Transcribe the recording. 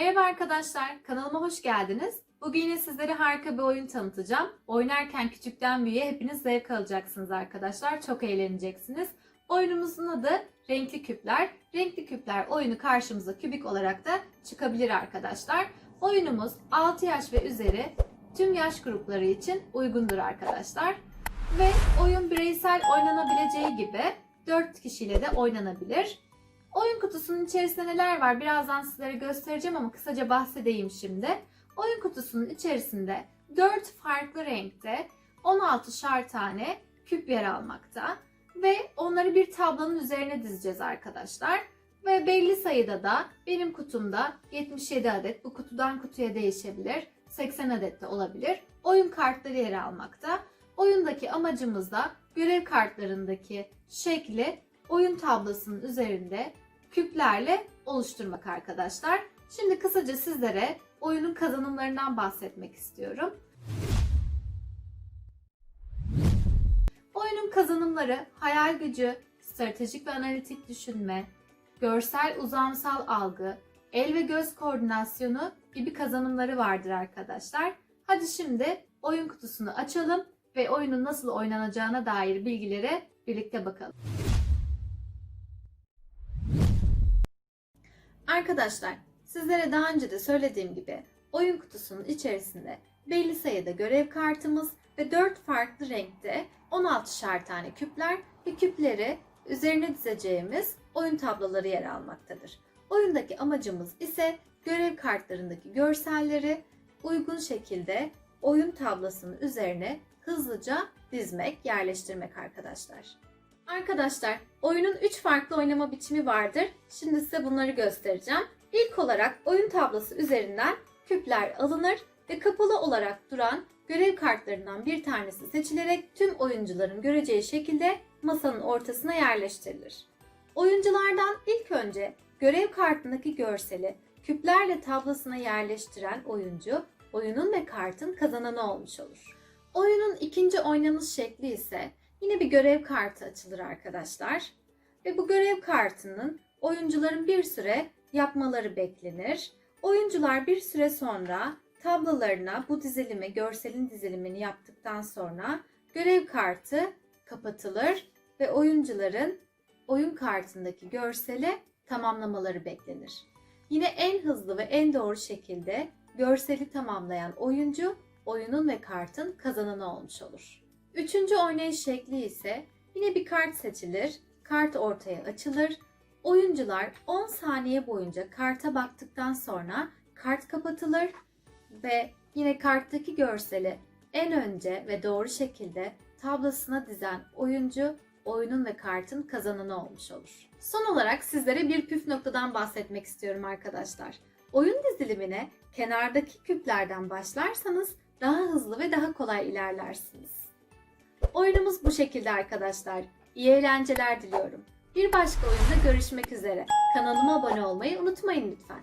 Merhaba arkadaşlar, kanalıma hoş geldiniz. Bugün yine sizlere harika bir oyun tanıtacağım. Oynarken küçükten büyüğe hepiniz zevk alacaksınız arkadaşlar. Çok eğleneceksiniz. Oyunumuzun adı Renkli Küpler. Renkli Küpler oyunu karşımıza kübik olarak da çıkabilir arkadaşlar. Oyunumuz 6 yaş ve üzeri tüm yaş grupları için uygundur arkadaşlar. Ve oyun bireysel oynanabileceği gibi 4 kişiyle de oynanabilir. Oyun kutusunun içerisinde neler var birazdan sizlere göstereceğim ama kısaca bahsedeyim şimdi. Oyun kutusunun içerisinde 4 farklı renkte 16 şar tane küp yer almakta. Ve onları bir tablonun üzerine dizeceğiz arkadaşlar. Ve belli sayıda da benim kutumda 77 adet bu kutudan kutuya değişebilir. 80 adet de olabilir. Oyun kartları yer almakta. Oyundaki amacımız da görev kartlarındaki şekli oyun tablosunun üzerinde küplerle oluşturmak arkadaşlar. Şimdi kısaca sizlere oyunun kazanımlarından bahsetmek istiyorum. Oyunun kazanımları hayal gücü, stratejik ve analitik düşünme, görsel uzamsal algı, el ve göz koordinasyonu gibi kazanımları vardır arkadaşlar. Hadi şimdi oyun kutusunu açalım ve oyunun nasıl oynanacağına dair bilgilere birlikte bakalım. Arkadaşlar, sizlere daha önce de söylediğim gibi oyun kutusunun içerisinde belli sayıda görev kartımız ve 4 farklı renkte 16'şer tane küpler ve küpleri üzerine dizeceğimiz oyun tabloları yer almaktadır. Oyundaki amacımız ise görev kartlarındaki görselleri uygun şekilde oyun tablosunun üzerine hızlıca dizmek, yerleştirmek arkadaşlar. Arkadaşlar, oyunun 3 farklı oynama biçimi vardır. Şimdi size bunları göstereceğim. İlk olarak oyun tablosu üzerinden küpler alınır ve kapalı olarak duran görev kartlarından bir tanesi seçilerek tüm oyuncuların göreceği şekilde masanın ortasına yerleştirilir. Oyunculardan ilk önce görev kartındaki görseli küplerle tablosuna yerleştiren oyuncu oyunun ve kartın kazananı olmuş olur. Oyunun ikinci oynanış şekli ise yine bir görev kartı açılır arkadaşlar. Ve bu görev kartının oyuncuların bir süre yapmaları beklenir. Oyuncular bir süre sonra tablolarına bu dizilimi, görselin dizilimini yaptıktan sonra görev kartı kapatılır ve oyuncuların oyun kartındaki görseli tamamlamaları beklenir. Yine en hızlı ve en doğru şekilde görseli tamamlayan oyuncu oyunun ve kartın kazananı olmuş olur. Üçüncü oynayış şekli ise yine bir kart seçilir, kart ortaya açılır. Oyuncular 10 saniye boyunca karta baktıktan sonra kart kapatılır ve yine karttaki görseli en önce ve doğru şekilde tablosuna dizen oyuncu oyunun ve kartın kazananı olmuş olur. Son olarak sizlere bir püf noktadan bahsetmek istiyorum arkadaşlar. Oyun dizilimine kenardaki küplerden başlarsanız daha hızlı ve daha kolay ilerlersiniz. Oyunumuz bu şekilde arkadaşlar. İyi eğlenceler diliyorum. Bir başka oyunda görüşmek üzere. Kanalıma abone olmayı unutmayın lütfen.